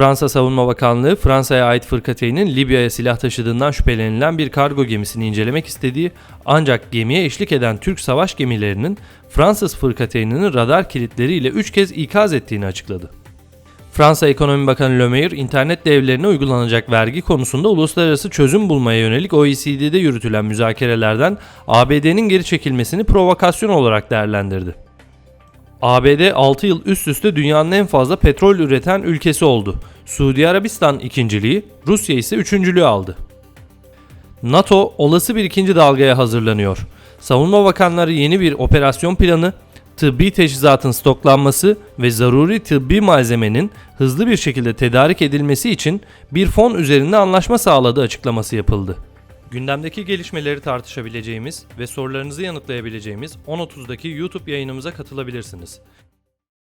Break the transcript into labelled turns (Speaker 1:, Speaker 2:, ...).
Speaker 1: Fransa Savunma Bakanlığı, Fransa'ya ait fırkateyn'in Libya'ya silah taşıdığından şüphelenilen bir kargo gemisini incelemek istediği ancak gemiye eşlik eden Türk savaş gemilerinin Fransız fırkateyninin radar kilitleriyle 3 kez ikaz ettiğini açıkladı. Fransa Ekonomi Bakanı Le internet devlerine uygulanacak vergi konusunda uluslararası çözüm bulmaya yönelik OECD'de yürütülen müzakerelerden ABD'nin geri çekilmesini provokasyon olarak değerlendirdi. ABD 6 yıl üst üste dünyanın en fazla petrol üreten ülkesi oldu. Suudi Arabistan ikinciliği, Rusya ise üçüncülüğü aldı. NATO olası bir ikinci dalgaya hazırlanıyor. Savunma Bakanları yeni bir operasyon planı, tıbbi teçhizatın stoklanması ve zaruri tıbbi malzemenin hızlı bir şekilde tedarik edilmesi için bir fon üzerinde anlaşma sağladığı açıklaması yapıldı. Gündemdeki gelişmeleri tartışabileceğimiz ve sorularınızı yanıtlayabileceğimiz 10.30'daki YouTube yayınımıza katılabilirsiniz.